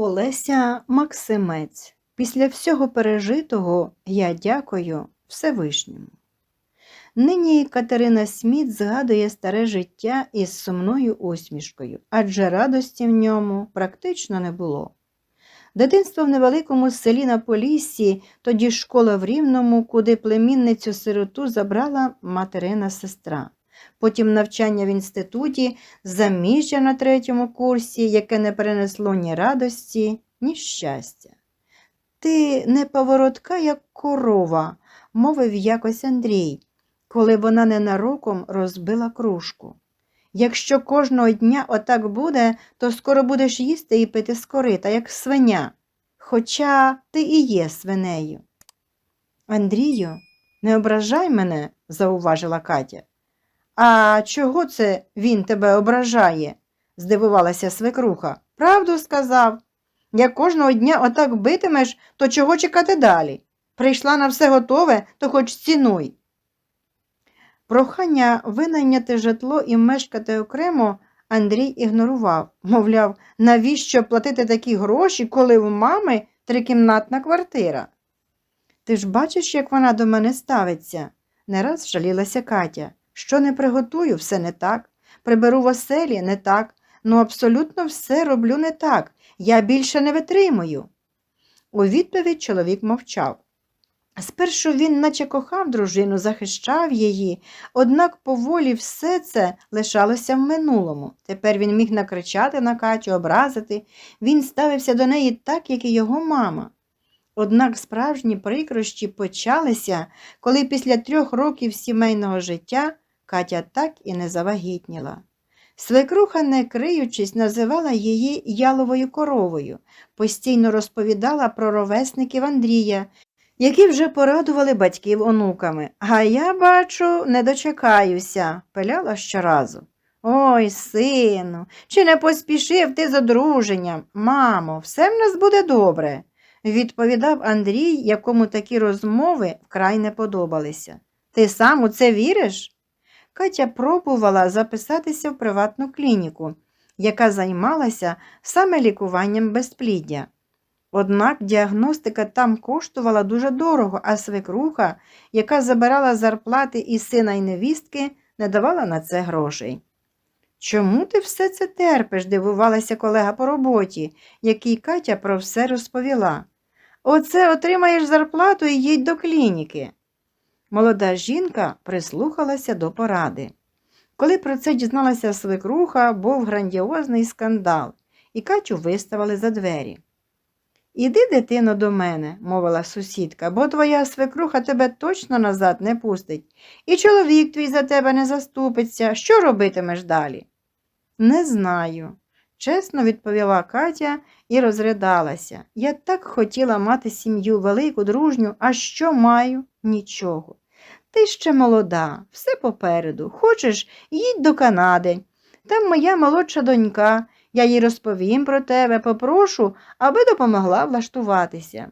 Олеся Максимець. Після всього пережитого я дякую Всевишньому. Нині Катерина Сміт згадує старе життя із сумною усмішкою, адже радості в ньому практично не було. Дитинство в невеликому селі на Поліссі, тоді школа в Рівному, куди племінницю сироту забрала материна сестра. Потім навчання в інституті, заміжжя на третьому курсі, яке не перенесло ні радості, ні щастя. Ти не поворотка, як корова, мовив якось Андрій, коли вона ненароком розбила кружку. Якщо кожного дня отак буде, то скоро будеш їсти і пити з корита, як свиня. Хоча ти і є свинею. Андрію, не ображай мене, зауважила Катя. А чого це він тебе ображає? здивувалася свекруха. Правду сказав. Як кожного дня отак битимеш, то чого чекати далі? Прийшла на все готове, то хоч цінуй. Прохання винайняти житло і мешкати окремо Андрій ігнорував, мовляв, навіщо платити такі гроші, коли в мами трикімнатна квартира? Ти ж бачиш, як вона до мене ставиться, не раз жалілася Катя. Що не приготую, все не так. Приберу в оселі не так. Ну, абсолютно все роблю не так. Я більше не витримую. У відповідь чоловік мовчав. Спершу він наче кохав дружину, захищав її, однак поволі все це лишалося в минулому. Тепер він міг накричати на Катю, образити, він ставився до неї так, як і його мама. Однак справжні прикрощі почалися, коли після трьох років сімейного життя Катя так і не завагітніла. Свекруха, не криючись, називала її яловою коровою, постійно розповідала про ровесників Андрія, які вже порадували батьків онуками. А я, бачу, не дочекаюся, пиляла щоразу. Ой, сину, чи не поспішив ти з одруженням? Мамо, все в нас буде добре, відповідав Андрій, якому такі розмови вкрай не подобалися. Ти сам у це віриш? Катя пробувала записатися в приватну клініку, яка займалася саме лікуванням безпліддя. Однак діагностика там коштувала дуже дорого, а свекруха, яка забирала зарплати і сина і невістки, не давала на це грошей. Чому ти все це терпиш? дивувалася колега по роботі, якій Катя про все розповіла. Оце отримаєш зарплату і їдь до клініки. Молода жінка прислухалася до поради. Коли про це дізналася свекруха, був грандіозний скандал, і Катю виставили за двері. Іди, дитино, до мене, мовила сусідка, бо твоя свекруха тебе точно назад не пустить, і чоловік твій за тебе не заступиться. Що робитимеш далі? Не знаю, чесно відповіла Катя і розридалася. Я так хотіла мати сім'ю велику, дружню, а що маю? Нічого. Ти ще молода, все попереду. Хочеш, їдь до Канади. Там моя молодша донька. Я їй розповім про тебе, попрошу, аби допомогла влаштуватися.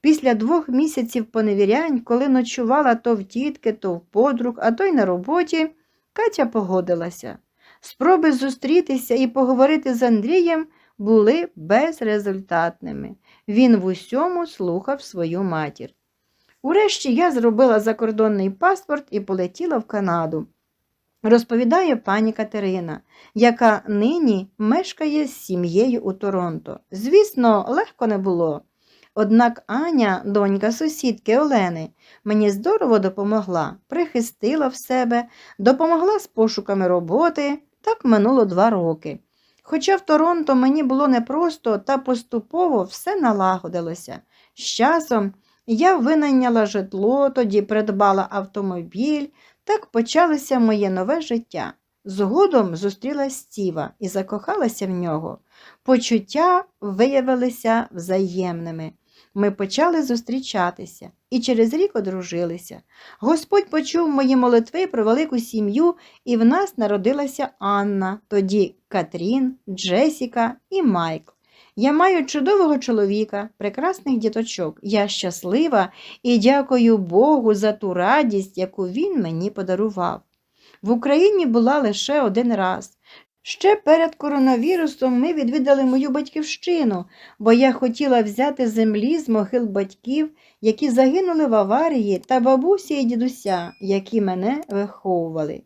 Після двох місяців поневірянь, коли ночувала то в тітки, то в подруг, а то й на роботі, Катя погодилася. Спроби зустрітися і поговорити з Андрієм були безрезультатними. Він в усьому слухав свою матір. Урешті я зробила закордонний паспорт і полетіла в Канаду. Розповідає пані Катерина, яка нині мешкає з сім'єю у Торонто. Звісно, легко не було. Однак Аня, донька сусідки Олени, мені здорово допомогла, прихистила в себе, допомогла з пошуками роботи, так минуло два роки. Хоча в Торонто мені було непросто, та поступово все налагодилося. З часом я винайняла житло, тоді придбала автомобіль, так почалося моє нове життя. Згодом зустріла Стіва і закохалася в нього. Почуття виявилися взаємними. Ми почали зустрічатися і через рік одружилися. Господь почув мої молитви про велику сім'ю, і в нас народилася Анна, тоді Катрін, Джесіка і Майкл. Я маю чудового чоловіка, прекрасних діточок. Я щаслива і дякую Богу за ту радість, яку він мені подарував. В Україні була лише один раз. Ще перед коронавірусом ми відвідали мою батьківщину, бо я хотіла взяти землі з могил батьків, які загинули в аварії, та бабусі і дідуся, які мене виховували.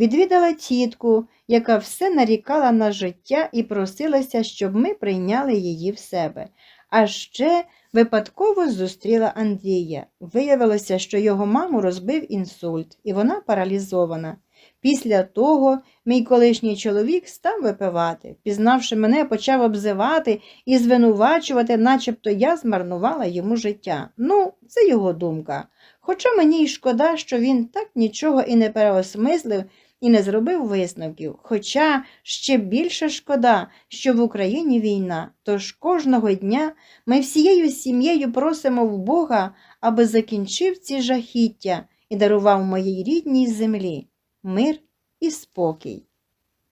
Відвідала тітку, яка все нарікала на життя і просилася, щоб ми прийняли її в себе. А ще випадково зустріла Андрія. Виявилося, що його маму розбив інсульт, і вона паралізована. Після того мій колишній чоловік став випивати. Пізнавши мене, почав обзивати і звинувачувати, начебто я змарнувала йому життя. Ну, це його думка. Хоча мені й шкода, що він так нічого і не переосмислив і не зробив висновків. Хоча ще більше шкода, що в Україні війна. Тож кожного дня ми всією сім'єю просимо в Бога, аби закінчив ці жахіття і дарував моїй рідній землі мир і спокій.